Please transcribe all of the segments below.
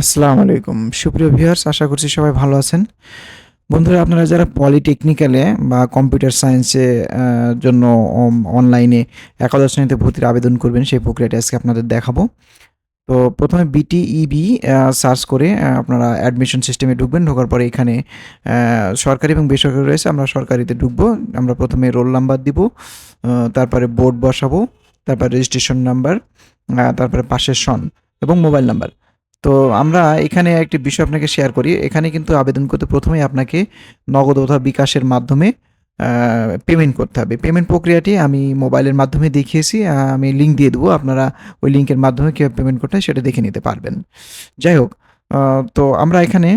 আসসালামু আলাইকুম। সুপ্রিয় ভিউয়ার্স, আশা করছি সবাই ভালো আছেন। বন্ধুরা, আপনারা যারা পলিটেকনিক্যালে বা কম্পিউটার সায়েন্সে জন্য অনলাইনে একাদশ শ্রেণীতে ভর্তির আবেদন করবেন, সেই প্রক্রিয়াটি আজকে আপনাদের দেখাবো। তো প্রথমে বিটিইবি সার্চ করে আপনারা অ্যাডমিশন সিস্টেমে ঢুকবেন। ঢোকার পরে এখানে সরকারি এবং বেসরকারি রয়েছে, আমরা সরকারিতে ঢুকবো। আমরা প্রথমে রোল নাম্বার দিব তারপরে বোর্ড বসাবো, তারপর রেজিস্ট্রেশন নাম্বার তারপরে পাশের সন এবং মোবাইল নাম্বার। তো আমরা এখানে একটি বিষয় আপনাকে শেয়ার করি। এখানে কিন্তু আবেদন করতে প্রথমেই আপনাকে নগদ অথবা বিকাশের মাধ্যমে পেমেন্ট করতে হবে। পেমেন্ট প্রক্রিয়াটি আমি মোবাইলের মাধ্যমে দেখিয়েছি। আমি লিঙ্ক দিয়ে দেবো। আপনারা ওই লিঙ্কের মাধ্যমে কীভাবে পেমেন্ট করতে হয় সেটা দেখে নিতে পারবেন। যাই হোক তো আমরা এখানে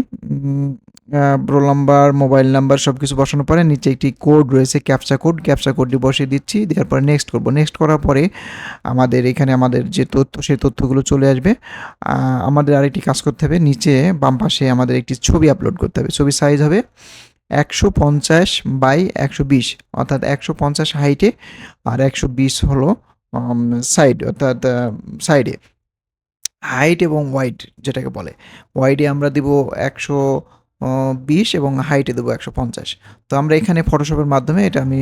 রোল নাম্বার মোবাইল নাম্বার সব কিছু বসানোর পরে নিচে একটি কোড রয়েছে ক্যাপচা কোড ক্যাপচা কোডটি বসিয়ে দিচ্ছি, দেওয়ার পরে নেক্সট করব। নেক্সট করার পরে আমাদের এখানে আমাদের যে তথ্য, সেই তথ্যগুলো চলে আসবে। আমাদের আরেকটি কাজ করতে হবে, নিচে বাম পাশে আমাদের একটি ছবি আপলোড করতে হবে। ছবি সাইজ হবে একশো পঞ্চাশ বাই একশো বিশ, অর্থাৎ একশো পঞ্চাশ হাইটে আর একশো বিশ হলো সাইড অর্থাৎ সাইডে হাইট এবং ওয়াইড যেটাকে বলে। ওয়াইডে আমরা দিব একশো বিশ এবং হাইটে দেবো একশো পঞ্চাশ। তো আমরা এখানে ফটোশপের মাধ্যমে এটা আমি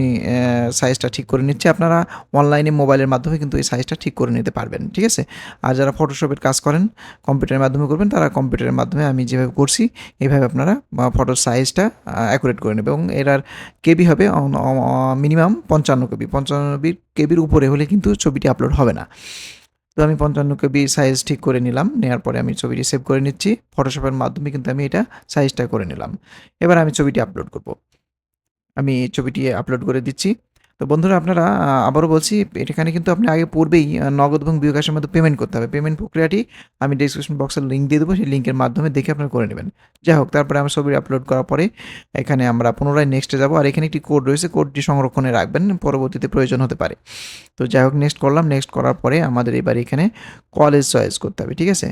সাইজটা ঠিক করে নিচ্ছি। আপনারা অনলাইনে মোবাইলের মাধ্যমে কিন্তু এই সাইজটা ঠিক করে নিতে পারবেন, ঠিক আছে? আর যারা ফটোশপের কাজ করেন কম্পিউটারের মাধ্যমে করবেন, তারা কম্পিউটারের মাধ্যমে আমি যেভাবে করছি, এইভাবে আপনারা ফটোর সাইজটা অ্যাকুরেট করে নেবেন। এবং এটার কেবি হবে মিনিমাম পঞ্চান্ন কেবি। পঞ্চান্ন কেবির উপরে হলে কিন্তু ছবিটি আপলোড হবে না। তো আমি পঞ্চান্ন কেবি সাইজ ঠিক করে নিলাম। নেওয়ার পরে আমি ছবিটি সেভ করে নিচ্ছি। ফটোশপের মাধ্যমে কিন্তু আমি এটা সাইজটা করে নিলাম। এবার আমি ছবিটি আপলোড করব। আমি ছবিটি আপলোড করে দিচ্ছি। তো বন্ধুরা আপনারা আবারও বলছি, এখানে কিন্তু আপনি আগে পূর্বেই নগদ এবং বিকাশের মধ্যে পেমেন্ট করতে হবে। পেমেন্ট প্রক্রিয়াটি আমি ডিসক্রিপশন বক্সের লিঙ্ক দিয়ে দেবো, সেই লিঙ্কের মাধ্যমে দেখে আপনারা করে নেবেন। যাই হোক, তারপরে আমি ছবি আপলোড করার পরে, এখানে আমরা পুনরায় নেক্সটে যাব। আর এখানে একটি কোড রয়েছে কোডটি সংরক্ষণে রাখবেন, পরবর্তীতে প্রয়োজন হতে পারে। তো যাই হোক নেক্সট করলাম। নেক্সট করার পরে আমাদের এবার এখানে কলেজ চয়েস করতে হবে, ঠিক আছে?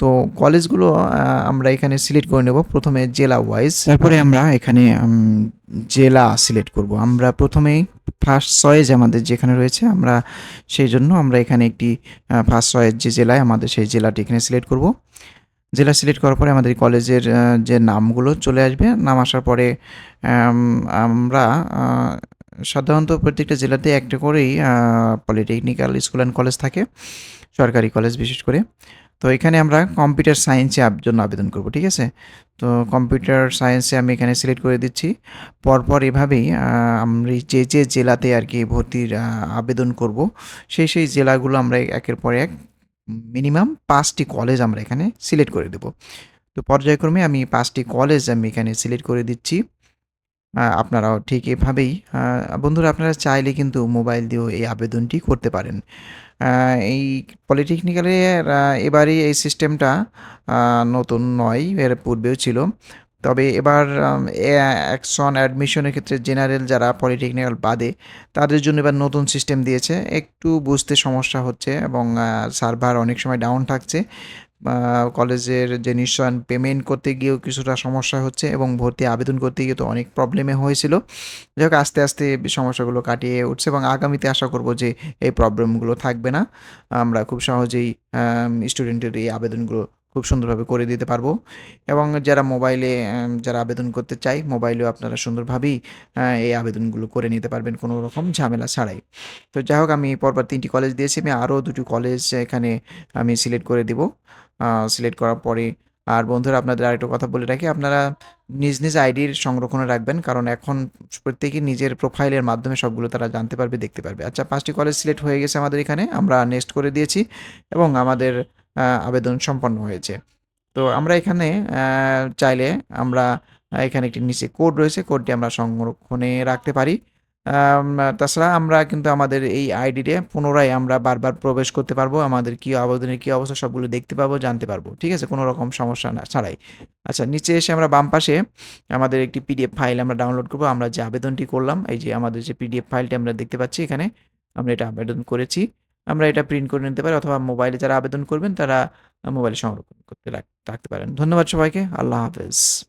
তো কলেজগুলো আমরা এখানে সিলেক্ট করে নেব। প্রথমে জেলা ওয়াইজ তারপরে আমরা এখানে জেলা সিলেক্ট করব। আমরা প্রথমেই ফার্স্ট সয়েজ আমাদের যেখানে রয়েছে, আমরা সেই জন্য আমরা এখানে একটি ফার্স্ট সয়েজ যে জেলায় আমাদের সেই জেলাটি এখানে সিলেক্ট করব। জেলা সিলেক্ট করার পরে আমাদের কলেজের যে নামগুলো চলে আসবে। নাম আসার পরে আমরা সাধারণত প্রত্যেকটা জেলাতে একটা করেই পলিটেকনিক্যাল স্কুল অ্যান্ড কলেজ থাকে, সরকারি কলেজ বিশেষ করে। তো এখানে আমরা কম্পিউটার সায়েন্সে জন্য আবেদন করব, ঠিক আছে? তো কম্পিউটার সায়েন্সে আমি এখানে সিলেক্ট করে দিচ্ছি। পরপর এভাবেই আমরা যে যে জেলাতে আর কি ভর্তির আবেদন করব, সেই সেই জেলাগুলো আমরা একের পর এক মিনিমাম পাঁচটি কলেজ আমরা এখানে সিলেক্ট করে দেব। তো পর্যায়ক্রমে আমি পাঁচটি কলেজ আমি এখানে সিলেক্ট করে দিচ্ছি। আপনারাও ঠিক এভাবেই বন্ধুরা আপনারা চাইলে কিন্তু মোবাইল দিয়েও এই আবেদনটি করতে পারেন। এই পলিটেকনিক্যালের এবারই এই সিস্টেমটা নতুন নয়, এর পূর্বেও ছিল। তবে এবার অ্যাকশন অ্যাডমিশনের ক্ষেত্রে জেনারেল যারা পলিটেকনিক্যাল বাদে, তাদের জন্য এবার নতুন সিস্টেম দিয়েছে। একটু বুঝতে সমস্যা হচ্ছে এবং সার্ভার অনেক সময় ডাউন থাকছে। কলেজের যে নিশ্চয়ন পেমেন্ট করতে গিয়েও কিছুটা সমস্যা হচ্ছে এবং ভর্তি আবেদন করতে গিয়ে তো অনেক প্রবলেমে হয়েছিল। যাই হোক, আস্তে আস্তে সমস্যাগুলো কাটিয়ে উঠছে এবং আগামীতে আশা করব যে এই প্রবলেমগুলো থাকবে না। আমরা খুব সহজেই স্টুডেন্টের এই আবেদনগুলো খুব সুন্দরভাবে করে দিতে পারব। এবং যারা মোবাইলে যারা আবেদন করতে চাই মোবাইলেও আপনারা সুন্দরভাবেই এই আবেদনগুলো করে নিতে পারবেন কোনো রকম ঝামেলা ছাড়াই। তো যাই হোক, আমি পরপর তিনটি কলেজ দিয়েছি, আমি আরও দুটি কলেজ এখানে আমি সিলেক্ট করে দিব। সিলেক্ট করার পরে, আর বন্ধুরা, আপনাদের আরেকটা কথা বলে রাখি, আপনারা নিজ নিজ আইডির সংরক্ষণে রাখবেন, কারণ এখন প্রত্যেকেই নিজের প্রোফাইলের মাধ্যমে সবগুলো তারা জানতে পারবে, দেখতে পারবে। আচ্ছা পাঁচটি কলেজ সিলেক্ট হয়ে গেছে আমাদের এখানে, আমরা নেক্সট করে দিয়েছি। এবং আমাদের আবেদন সম্পন্ন হয়েছে। তো আমরা এখানে চাইলে আমরা এখানে একটি নিচে কোড রয়েছে, কোডটি আমরা সংরক্ষণে রাখতে পারি। তাছাড়া আমরা কিন্তু আমাদের এই আইডিতে পুনরায় আমরা বারবার প্রবেশ করতে পারব, আমাদের কি আবেদনের কি অবস্থা সবগুলো দেখতে পাবো, জানতে পারব, ঠিক আছে? কোনো রকম সমস্যা না, ছাড়াই। আচ্ছা নিচে এসে আমরা বাম পাশে আমাদের একটি পিডিএফ ফাইল আমরা ডাউনলোড করব, আমরা যে আবেদনটি করলাম, এই যে আমাদের যে পিডিএফ ফাইলটি আমরা দেখতে পাচ্ছি এখানে, আমরা এটা আবেদন করেছি। আমরা এটা প্রিন্ট করে নিতে পারি অথবা মোবাইলে যারা আবেদন করবেন তারা মোবাইলে সংরক্ষণ করতে রাখ- রাখতে পারেন। ধন্যবাদ সবাইকে। আল্লাহ হাফেজ।